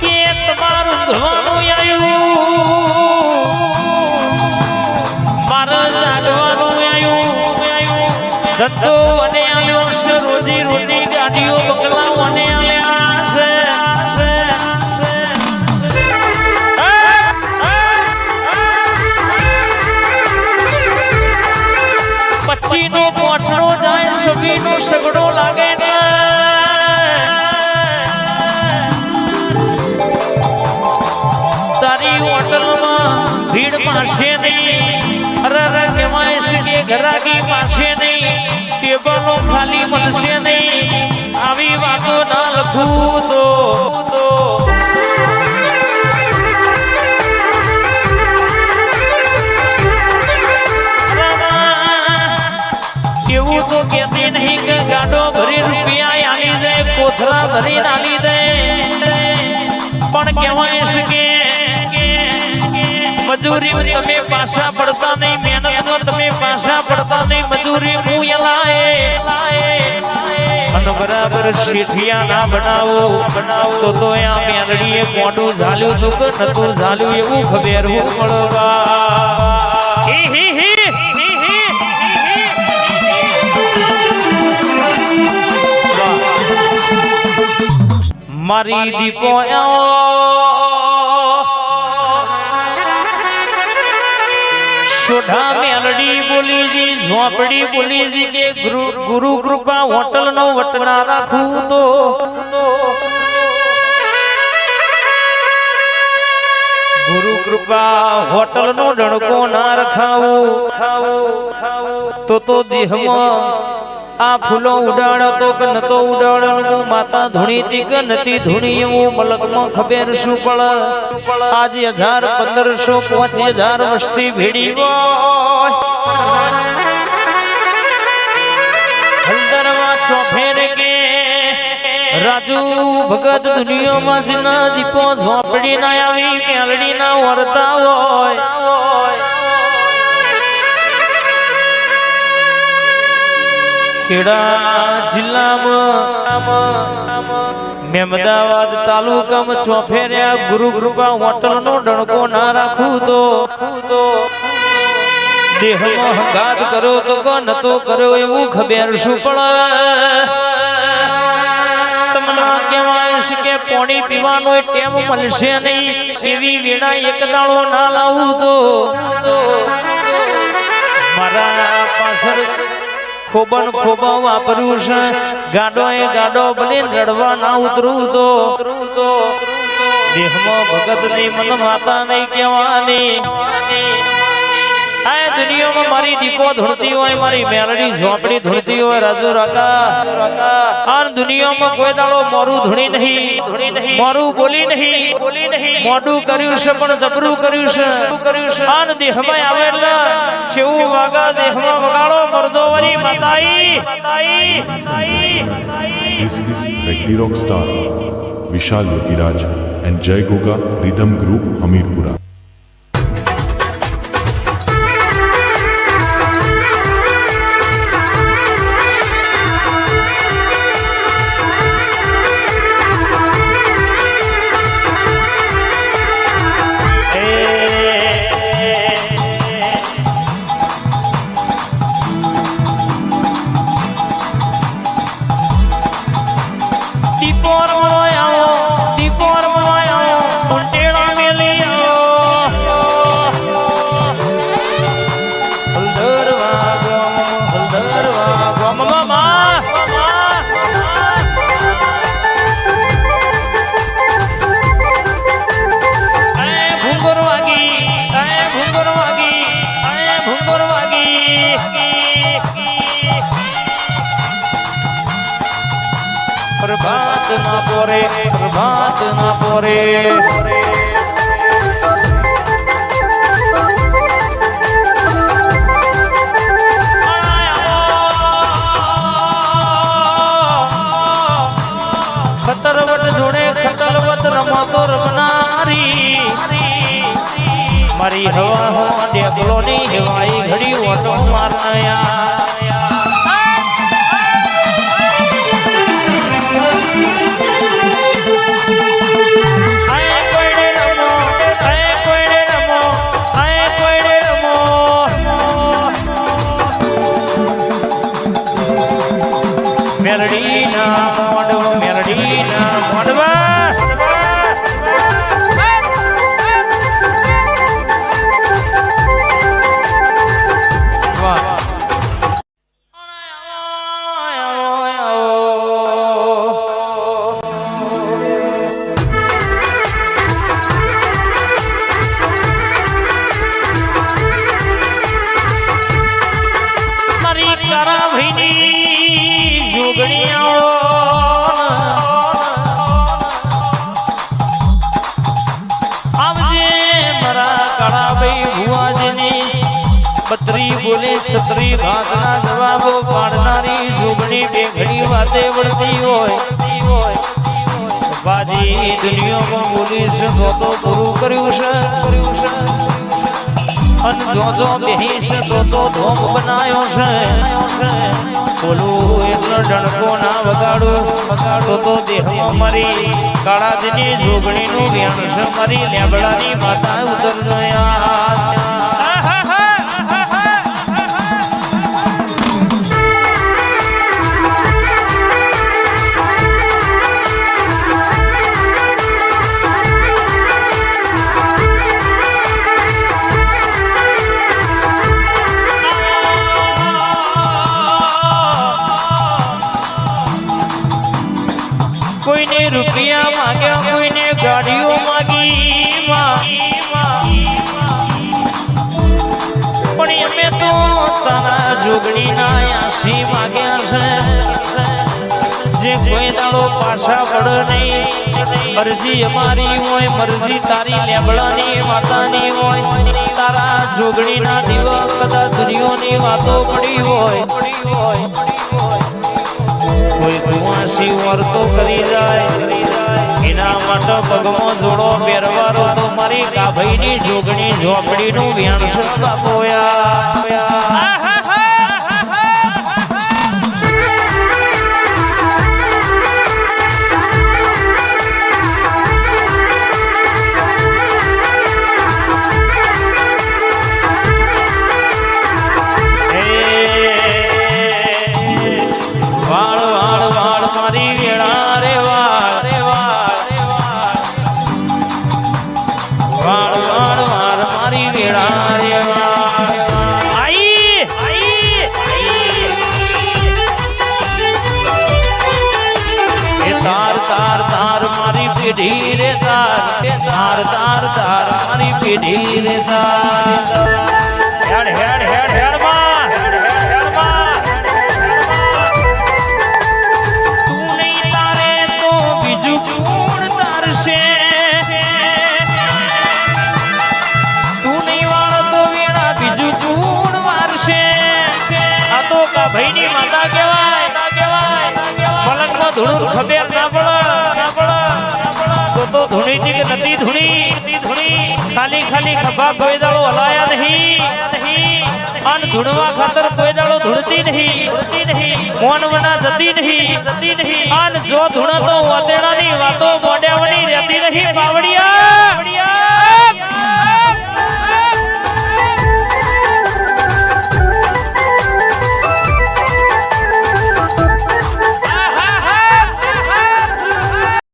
કે તમારું ધોવાનું આવ્યું મારા જાગવાનું આવ્યું ધંધો અને આવ્યો છે સગી નો સગડો લાગે ને. તારી હોટલમાં ભીડ પાસે નહીં. અરે કહેવાય છે કે ઘરાકી પાસે નહીં. ટેબલો ખાલી મળશે નહીં. આવી વાતો ના લખું કોથળા ભરી આલી દે પણ કહેવાય છે કે મજૂરી તમે પાછા પડતા નહીં મહેનત તમે પાછા પડતા નહીં મજૂરી હું એલાય અને બરાબર શેઠિયા ના બનાવો બનાવો તો તો આ મેલડીએ મોઢું ઝાલ્યું તું કે નતું ઝાલ્યું એવું ખબર હું મારી દીપો સોઢા મેલડી બોલી જી ઝોપડી બોલી જી કે ગુરુ ગુરુ કૃપા હોટલ નો વટના રાખું તો. ગુરુ કૃપા હોટલ નો ડણકો ના રખાવું. તો તો દેહમાં આ ફૂલો ઉડાડો તો કે નતો ઉડાડવાનું માતા ધૂણી તી કે નતી ધૂણી એવું મલકમાં ખબેર શું પડ આજે હજાર પંદરસો પાંચ હજાર વસ્તી ભેડી રાજુ ભગત દુનિયામાં જ ના દીપો ઝોપડી ના આવી મેલડી ના વરતા હોય. ખેડા જિલ્લામાં મેમદાવાદ તાલુકામાં ચોફેર્યા ગુરુ કૃપા હોટલ નો ડણકો ના રાખું તો. દેહમાં હંગાત કરો તો કો તો કરો એવું ખબેર શું પડે? તમને કહેવાય છે કે પાણી પીવાનો ટેમ મળશે નહીં, એવી વેળા એક દાળો ના લાવું તો. મારા પાછળ ખોબન ખોબો વાપરું છે. ગાડો એ ગાડો ભલે રડવા ના ઉતરું તો. દેહમાં ભગત નહીં મન માતા નહીં કહેવાની. આ દુનિયામાં મારી દીપો ધૂણતી હોય મારી મેલડી ઝોપડી ધૂણતી હોય રાજુ રાકા. આ દુનિયામાં કોઈ દાડો મોરું ધૂણી નહીં. મોરું બોલી નહીં. બોલી નહીં મોઢું કર્યું છે પણ જબરું કર્યું છે. કર્યું છે આ દેહમાં આવેલા છેવું વાગા દેહમાં વગાડો મરદો વરી માતાઈ. માતાઈ This is Reggae Rockstar, Vishal Yogiraj and Jai Goga Rhythm Group Hamirpura. પ્રભાત ના પોરે પ્રભાત ના પોરે ખતરવટ જોડે ખતરવટ રમતો રમનારી. મારી હવા હવા દેખલો ની હેવાઈ ઘડી ઓટો મારનાયા. પત્રી બોલે છત્રી ભાતના જવાબો પાડનારી જોગણી બેઘડી વાતે વળતી હોય. બાજી દુનિયામાં બોલી છે તો પૂરું કર્યું છે. અન જો જો બેહી છે તો તો ધોમ બનાયો છે. બોલું એટલો ડણકો ના વગાડું. વગાડો તો દેહમાં મારી કાળાજની જોગણીનું વ્યાણ છે, મારી લેબડાની માતા ઉતર કોઈને રૂપિયા માંગ્યા, કોઈને ગાડીઓ માગી પણ અમે તો તારા જોગણી ના આશી માગ્યા છે. જે કોઈ દાડો પાછા પડ નહીં. મરજી અમારી હોય, મરજી તારી લેબડાની, માતાની હોય. તારા જોગણી ના દિવસ કદાચ દુનિયોની વાતો પડી હોય. કોઈ કુવાસી વર્તો કરી જાય. એના માટે પગમાં જોડો પહેરવારો તો મારી કાભાઈની જોગણી ઝોપડીનું વ્યાણ છે બાપોયા. ધૂળું ખબર ના પડે તો તો ધૂણી કે નથી ધૂણી? ધૂણી. ખાલી ખાલી ખભા કોઈ દાડો હલાયા નહીં. અન ધૂણવા ખાતર કોઈ દાડો ધૂણતી નહીં. નહીં મોન વના જતી નહીં. જતી નહીં અન જો ધૂણ તો વાતેડાની વાતો મોઢ્યાવાની રહેતી નહીં બાવડિયા